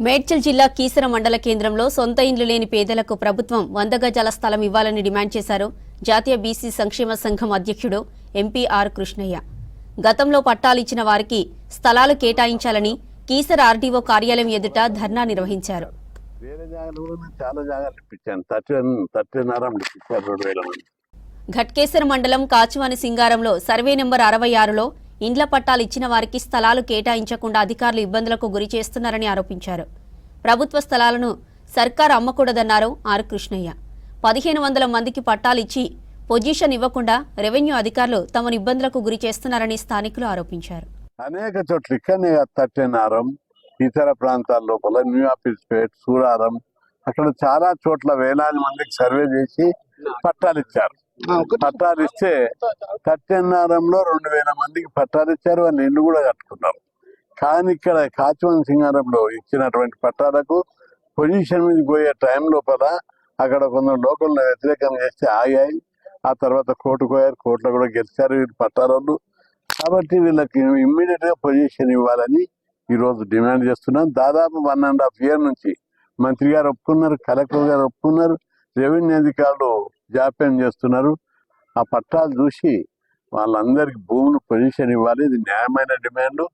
మేడ్చల్ జిల్లా కీసర మండల కేంద్రంలో సొంత ఇండ్లు లేని పేదలకు ప్రభుత్వం వంద గజాల స్థలం ఇవ్వాలని డిమాండ్ చేశారు జాతీయ బీసీ సంక్షేమ సంఘం అధ్యక్షుడు ఎంపీ ఆర్ కృష్ణయ్య. గతంలో పట్టాలిచ్చిన వారికి స్థలాలు కేటాయించాలని కీసర ఆర్డీఓ కార్యాలయం ఎదుట ధర్నా నిర్వహించారు. వేరే జాగాలు కూడా నేను చాలా జాగాలు ఇప్పించాను థర్టీ థర్టీన్నరం ఇప్పించారు రెండు వేల మంది. ఘట్కేసర మండలం కాచువాని సింగారంలో సర్వే నెంబర్ అరవై ఆరులో ఇండ్ల పట్టాలు ఇచ్చిన వారికి స్థలాలు కేటాయించకుండా అధికారులు ఇబ్బందులకు గురి చేస్తున్నారని ఆరోపించారు. ప్రభుత్వ స్థలాలను సర్కార్ అమ్మకూడదన్నారు ఆర్ కృష్ణయ్య. పదిహేను వందల మందికి పట్టాలు ఇచ్చి పొజిషన్ ఇవ్వకుండా రెవెన్యూ అధికారులు తమను ఇబ్బందులకు గురి చేస్తున్నారని స్థానికులు ఆరోపించారు. అనేక చోట్ల ఇక్కడనే తట్టెనారం ఇతర ప్రాంతాల లోపల న్యూ ఆఫీస్ పేట్ సూరారం అక్కడ చాలా చోట్ల వేలాది మందికి సర్వే చేసి పట్టాలు ఇచ్చారు. పట్టాలు ఇస్తే కట్టెన్నారంలో రెండు వేల మందికి పట్టాలు ఇచ్చారు వాళ్ళు ఇల్లు కూడా కట్టుకున్నారు. కానీ ఇక్కడ కాచివన్ సింగారంలో ఇచ్చినటువంటి పట్టాలకు పొజిషన్ మీద పోయే టైం లోపల అక్కడ కొందరు లోకల్ని వ్యతిరేకం చేస్తే ఆగాయి. ఆ తర్వాత కోర్టు పోయారు కోర్టులో కూడా గెలిచారు వీళ్ళు పట్టారోళ్ళు. కాబట్టి వీళ్ళకి ఇమ్మీడియట్గా పొజిషన్ ఇవ్వాలని ఈ రోజు డిమాండ్ చేస్తున్నాం. దాదాపు వన్ అండ్ హాఫ్ ఇయర్ నుంచి మంత్రి గారు ఒప్పుకున్నారు కలెక్టర్ గారు ఒప్పుకున్నారు రెవెన్యూ అధికారులు జాప్యం చేస్తున్నారు. ఆ పట్టాలు చూసి వాళ్ళందరికీ భూములు పొజిషన్ ఇవ్వాలి. ఇది న్యాయమైన డిమాండ్.